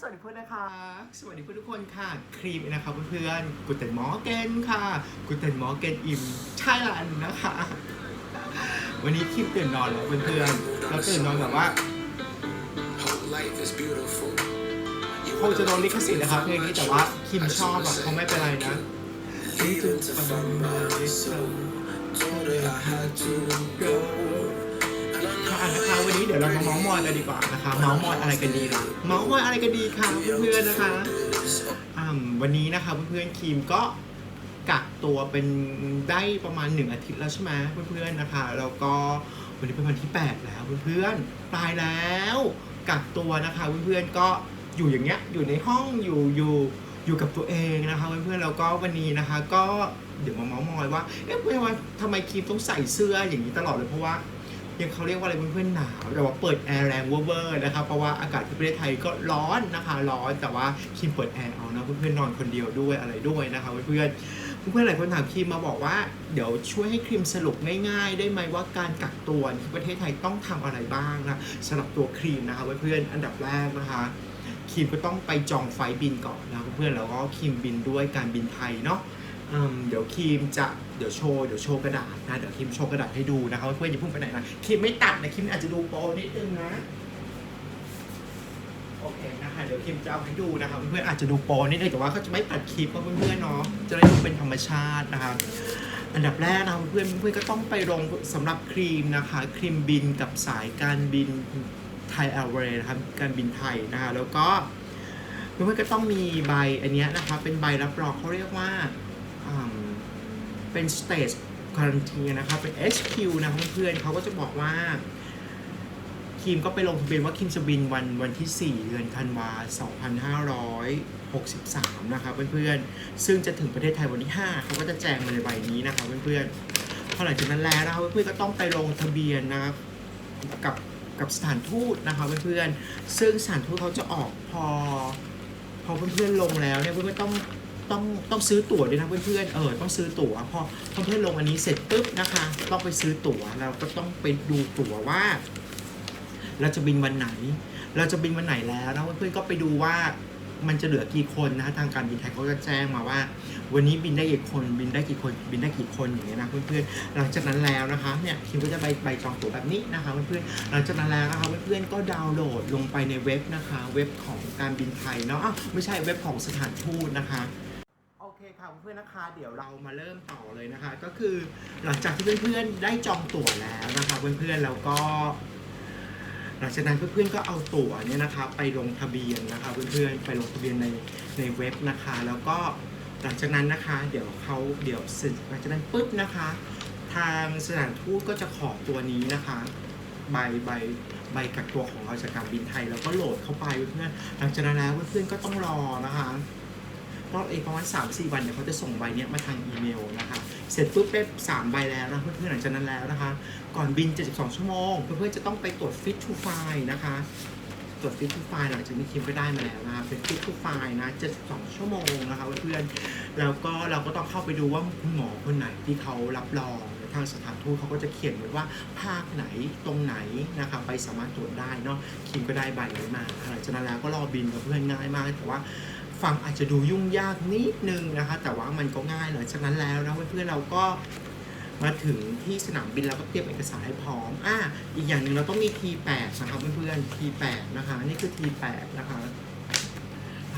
สวัสดีเพื่อนนะคะ สวัสดีเพื่อนทุกคนค่ะครีมนะครับเพื่อนๆกูเต็นมอร์เกนค่ะกูเต็นมอร์เกนอิมไทยแลนด์นะคะ วันนี้ครีมตื่นนอนแล้วเพื่อนๆแล้วตื่นนอนแบบว่า Life is beautiful. คงจะโดนลิขสิทธิ์นะครับเพลงนี้แต่ว่าคิมชอบอะคงไม่เป็นไรนะ Leaving to find my soul. Told her I had to go. And I ค่ะนะคะวันนี้เดี๋ยวเรามาเมาส์มอยกันดีกว่านะคะเมาส์มอยอะไรกันดีล่ะเมาส์มอยอะไรกันดีค่ะเพื่อนๆนะคะอ่าวันนี้นะคะเพื่อนๆครีมก็กักตัวเป็นได้ประมาณหนึ่งอาทิตย์แล้วใช่ไหมเพื่อนๆนะคะแล้วก็วันนี้เป็นวันที่ 8 แล้วเพื่อนๆตายแล้วกักตัวนะคะเพื่อนๆก็อยู่อย่างเงี้ยอยู่ในห้องอยู่อยู่อยู่กับตัวเองนะคะเพื่อนๆแล้วก็วันนี้นะคะ ก็เดี๋ยวมาเมาส์มอยว่าเอ๊ะเพื่อนว่าทำไมครีมต้องใส่เสื้ออย่างนี้ตลอดเลยเพราะว่า ยังเขาเรียกว่าอะไรเพื่อนๆหนาวแต่ว่าเปิดแอร์แรงเวอร์ๆนะครับเพราะว่าอากาศที่ประเทศไทยก็ร้อนนะคะ ร้อนแต่ว่าคิมเปิดแอร์เอานะเพื่อนๆนอนคนเดียวด้วยอะไรด้วยนะคะเพื่อนเพื่อนๆหลายคนถามคิมมาบอกว่าเดี๋ยวช่วยให้ครีมสรุปง่ายๆ ได้ไหมว่าการกักตัวที่ประเทศไทยต้องทำอะไรบ้างนะสำหรับตัวครีมนะคะเพื่อนๆอันดับแรกนะคะครีมก็ต้องไปจองไฟบินก่อนนะเพื่อนๆแล้วก็ครีมบินด้วยการบินไทยเนาะ อืมเดี๋ยวครีมจะเดี๋ยวโชว์เดี๋ยวโชว์กระดาษนะเดี๋ยวครีมโชว์กระดาษให้ดูนะครับเพื่อนอย่าเพิ่งไปไหนนะครีมไม่ตัดนะครีมอาจจะดูโปรนิดนึงนะโอเคนะคะเดี๋ยวครีมจะเอาให้ดูนะครับเพื่อนๆอาจจะดูโปรนิดนึงแต่ว่าเขาจะไม่ตัดคลิปนะเพื่อนๆเนาะจะได้ดูเป็นธรรมชาตินะครับอันดับแรกนะเพื่อนเพื่อนก็ต้องไปลงสำหรับครีมนะคะครีมบินกับสายการบินไทยแอร์เวย์นะครับการบินไทยนะคะแล้วก็เพื่อนๆก็ต้องมีใบอันนี้นะคะเป็นใบรับรองเขาเรียกว่า เป็น stage quarantine นะครับ เป็น HQ นะเพื่อนๆเขาก็จะบอกว่าคิมก็ไปลงทะเบียนว่าคิมจะบินวันวันที่ 4 เดือนธันวา 2563 นะครับเพื่อนๆ ซึ่งจะถึงประเทศไทยวันที่ 5 เขาก็จะแจ้งมาในใบนี้นะครับเพื่อนๆ พอหลังจากนั้นแล้วนะครับเพื่อนๆ ก็ต้องไปลงทะเบียนนะครับกับกับสถานทูตนะครับเพื่อนๆ ซึ่งสถานทูตเขาจะออกพอพอเพื่อนๆ ลงแล้วเนี่ยเพื่อนๆ ต้อง ต้องต้องซื้อตั๋วด้วยนะเพื่อนๆ เออต้องซื้อตั๋วพอเพื่อนๆลงอันนี้เสร็จปุ๊บนะคะ ต้องไปซื้อตั๋วเราก็ต้องไปดูตั๋วว่า เราจะบินวันไหน เราจะบินวันไหนแล้วนะเพื่อนๆก็ไปดูว่ามันจะเหลือกี่คนนะทางการบินไทยเขาจะแจ้งมาว่า วันนี้บินได้กี่คนบินได้กี่คนบินได้กี่คนอย่างเงี้ยนะเพื่อนๆหลังจากนั้นแล้วนะคะเนี่ยคิมก็จะใบใบจองตั๋วแบบนี้นะคะเพื่อนๆหลังจากนั้นแล้วนะคะเพื่อนๆก็ดาวน์โหลดลงไปในเว็บนะคะ เว็บของการบินไทยเนาะไม่ใช่เว็บของสถานทูตนะคะ ค่ะเพื่อนๆนะคะเดี๋ยวเรามาเริ่มต่อเลยนะคะ ก็คือหลังจากที่เพื่อนๆได้จองตั๋วแล้วนะคะ เพื่อนๆแล้วก็ หลังจากนั้นเพื่อนๆก็เอาตั๋วเนี่ยนะคะ ไปลงทะเบียนนะคะ เพื่อนๆไปลงทะเบียนในในเว็บนะคะ แล้วก็หลังจากนั้นนะคะ เดี๋ยวเขาเดี๋ยวเสร็จหลังจากนั้นปุ๊บนะคะ ทางสถานทูตก็จะขอตัวนี้นะคะใบใบใบกักตัวของเราจากการบินไทย แล้วก็โหลดเข้าไปเพื่อนๆหลังจากนั้นแล้วเพื่อนๆก็ต้องรอนะคะ ก็อีกประมาณ 3 4 วันเดี๋ยวเขาจะส่งใบเนี้ยมาทางอีเมลนะคะ เสร็จปุ๊บได้3ใบแล้วนะเพื่อนๆหลังจากนั้นแล้วนะคะ ก่อนบิน 72 ชั่วโมง เพื่อนๆจะต้องไปตรวจ fit to file นะคะตรวจ fit to file หลังจากนี้คิมก็ได้มาแล้วนะคะเป็น fit to file นะ72 ชั่วโมงนะคะเพื่อนๆแล้วก็เราก็ต้องเข้าไปดูว่าคุณหมอคนไหนที่เขารับรองทางสถานทูตเขาก็จะเขียนไว้ว่าภาคไหนตรงไหนนะคะไปสามารถตรวจได้เนาะคิมก็ได้ใบนี้มาหลังจากนั้นแล้วก็รอบินกับเพื่อนง่ายมากแต่ว่า ฟังอาจจะดูยุ่งยากนิดนึงนะคะ แต่ว่ามันก็ง่ายหลังจากนั้นแล้วนะเพื่อนๆเราก็มาถึงที่สนามบินเราก็เตรียมเอกสารให้พร้อมอะอีกอย่างหนึ่งเราต้องมี T8 นะครับเพื่อนๆ T8 นะคะ นี่คือ T8 นะคะ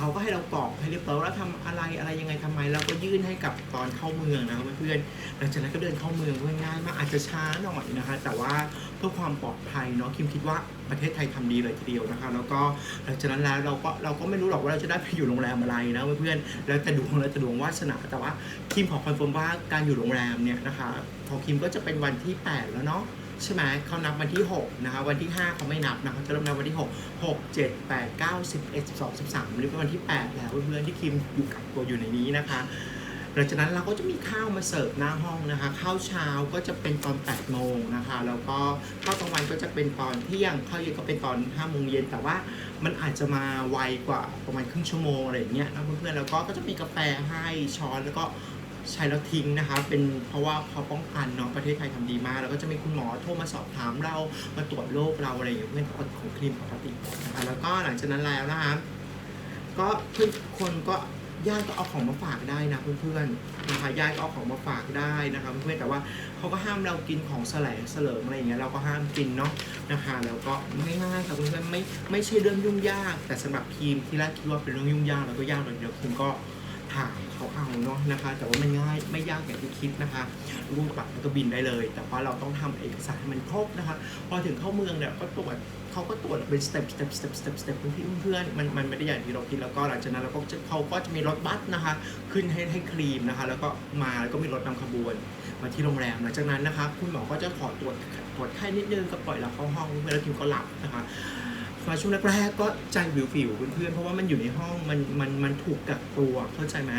เขาก็ให้เรากรอกให้เรียบร้อยว่าทำอะไรอะไรยังไงทำไมเราก็ยื่นให้กับตอนเข้าเมืองนะครับเพื่อนๆหลังจากนั้นก็เดินเข้าเมืองง่ายๆมากอาจจะช้าหน่อยนะคะ แต่ว่าเพื่อความปลอดภัยเนาะคิมคิดว่าประเทศไทยทำดีเลยทีเดียวนะคะ แล้วก็หลังจากนั้นแล้วเราก็เราก็ไม่รู้หรอกว่าเราจะได้ไปอยู่โรงแรมอะไรนะเพื่อนๆแล้วแต่ดวงแล้วแต่ดวงวาสนาแต่ว่าคิมขอคอนเฟิร์มว่าการอยู่โรงแรมเนี่ยนะคะขอคิมก็จะเป็นวันที่ 8 แล้วเนาะ ใช่ไหมเขานับวันที่ 6 นะคะ วันที่ 5 เขาไม่นับนะคะจะเริ่มนับวันที่ 6 6 7 8 9 11 12 13วันนี้เป็นวันที่ 8 แล้วเพื่อนๆที่คิมอยู่กับตัวอยู่ในนี้นะคะหลังจากนั้นเราก็จะมีข้าวมาเสิร์ฟหน้าห้องนะคะ ข้าวเช้าก็จะเป็นตอน 8 โมงนะคะ แล้วก็ข้าวกลางวันก็จะเป็นตอนเที่ยงข้าวเย็นก็เป็นตอน 5 โมงเย็นแต่ว่ามันอาจจะมาไวกว่าประมาณครึ่งชั่วโมงอะไรอย่างเงี้ยนะเพื่อนๆแล้วก็ก็จะมีกาแฟให้ช้อนแล้วก็ ใช้แล้วทิ้งนะคะ เป็นเพราะว่าเขาป้องกันเนาะประเทศไทยทำดีมาก แล้วก็จะมีคุณหมอโทรมาสอบถามเรามาตรวจโรคเราอะไรอย่างเงี้ยเพื่อนของคลินิกปกตินะคะแล้วก็หลังจากนั้นแล้วนะคะก็ทุกคนก็ญาติก็เอาของมาฝากได้นะเพื่อนๆนะคะญาติก็เอาของมาฝากได้นะคะเพื่อนๆแต่ว่าเขาก็ห้ามเรากินของแสลงเสลิมอะไรอย่างเงี้ยเราก็ห้ามกินเนาะนะคะแล้วก็ง่ายๆค่ะเพื่อนๆไม่ไม่ใช่เรื่องยุ่งยาก แต่สำหรับทีมที่แรกคิดว่าเป็นเรื่องยุ่งยากแล้วก็ยากเลยเดี๋ยวทีมก็ ถามเขาเอาเนาะนะคะ แต่ว่ามันง่ายไม่ยากอย่างที่คิดนะคะรูปบัตรแล้วก็บินได้เลย แต่ว่าเราต้องทำเอกสารให้มันครบนะคะ พอถึงเข้าเมืองเนี่ยก็ตรวจเขาก็ตรวจเป็นสเต็ปสเต็ปสเต็ปสเต็ปสเต็ปเพื่อนๆมันมันไม่ได้อย่างที่เราคิดแล้วก็หลังจากนั้นเราก็จะเขาก็จะมีรถบัสนะคะ ขึ้นให้ให้ครีมนะคะ แล้วก็มาแล้วก็มีรถนำขบวนมาที่โรงแรมหลังจากนั้นนะคะ คุณหมอก็จะขอตรวจตรวจไข้นิดนึงก็ปล่อยเราเข้าห้องเพื่อนแล้วคิวก็หลับนะคะ มาช่วงแรกๆก็ใจวิวฟิวเพื่อนๆเพราะว่ามันอยู่ในห้องมันมันมันถูกกักตัวเข้าใจไหม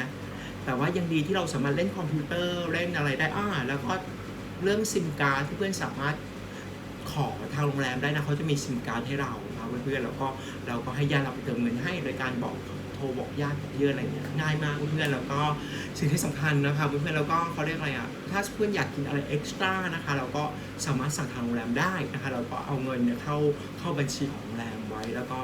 แต่ว่ายังดีที่เราสามารถเล่นคอมพิวเตอร์เล่นอะไรได้อ่าแล้วก็เรื่องซิมการ์ดที่เพื่อนสามารถขอทางโรงแรมได้นะเขาจะมีซิมการ์ดให้เรานะเพื่อนๆแล้วก็เราก็ให้ญาติเราไปเติมเงินให้โดยการบอกโทรบอกญาติบอกเยอะอะไรเงี้ยง่ายมากเพื่อนๆแล้วก็สิ่งที่สำคัญนะคะเพื่อนๆแล้วก็เขาเรียกอะไรอะถ้าเพื่อนอยากกินอะไรเอ็กซ์ตร้านะคะเราก็สามารถสั่งทางโรงแรมได้นะคะเราก็เอาเงินเนี่ยเข้าเข้าบัญชีของโรงแรม แล้วก็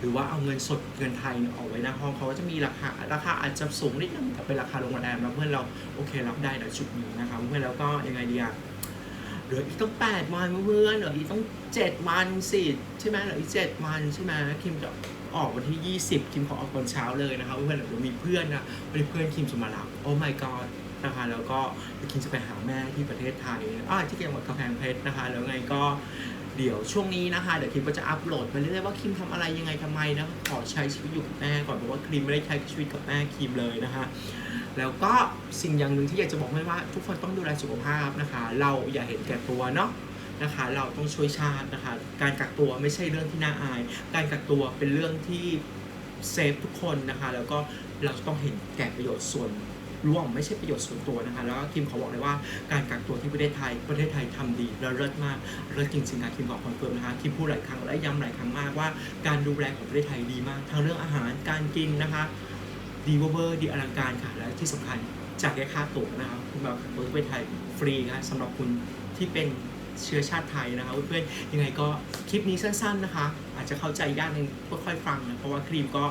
หรือว่าเอาเงินสดเงินไทยเนี่ยออกไว้หน้าห้องเขาก็จะมีราคาราคาอาจจะสูงนิดนึงแต่เป็นราคาโรงแรมแล้วเพื่อนเราโอเครับได้ในชุดนี้นะคะเพื่อนแล้วก็ยังไงดีอะเหลืออีกต้องแปดวันเพื่อนเหลืออีกต้องเจ็ดวันสิใช่ไหมเหลืออีกเจ็ดวันใช่ไหมคิมจะออกวันที่ 20 คิมขอออกตอนเช้าเลยนะคะเพื่อนเดี๋ยวมีเพื่อนนะวันนี้เพื่อนคิมจะมารับโอ้ my god นะคะแล้วก็คิมจะไปหาแม่ที่ประเทศไทยอ่าที่จังหวัดกำแพงเพชรนะคะ แล้วไงก็ เดี๋ยวช่วงนี้นะคะ เดี๋ยวคิมก็จะอัปโหลดไปเรื่อยๆว่าคิมทำอะไรยังไงทำไมนะขอใช้ชีวิตอยู่กับแม่ก่อนเพราะว่าคิมไม่ได้ใช้ชีวิตกับแม่คิมเลยนะคะแล้วก็สิ่งอย่างหนึ่งที่อยากจะบอกให้ว่า ทุกคนต้องดูแลสุขภาพนะคะ เราอย่าเห็นแก่ตัวเนาะนะคะ เราต้องช่วยชาตินะคะ การกักตัวไม่ใช่เรื่องที่น่าอาย การกักตัวเป็นเรื่องที่เซฟทุกคนนะคะ แล้วก็เราต้องเห็นแก่ประโยชน์ส่วน ร่วมไม่ใช่ประโยชน์ส่วนตัวนะคะแล้วก็คิมขอบอกเลยว่าการกักตัวที่ประเทศไทยประเทศไทยทำดีและเลิศมากเลิศจริงๆค่ะคิมขอคอนเฟิร์มนะคะคิมพูดหลายครั้งและย้ำหลายครั้งมากว่าการดูแลของประเทศไทยดีมากทั้งเรื่องอาหารการกินนะคะดีเวอร์เวอร์ดีอลังการค่ะและที่สำคัญจากแค่ค่าตั๋วนะครับคุณมาเปิดประเทศไทยฟรีนะสำหรับคุณที่เป็นเชื้อชาติไทยนะคะเพื่อนๆยังไงก็คลิปนี้สั้น ๆนะคะ อาจจะเข้าใจยากนึงค่อยๆฟังนะเพราะว่าครีมก็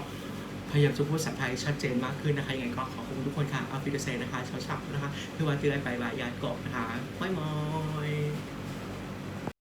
พยายามจะพูดภาษาไทยชัดเจนมากขึ้นนะคะยังไงก็ขอบคุณทุกคนค่ะเอาฟิเดเซนนะคะเช้าๆนะคะคือวันที่ได้ไปบายยาดกบนะคะไม่มอย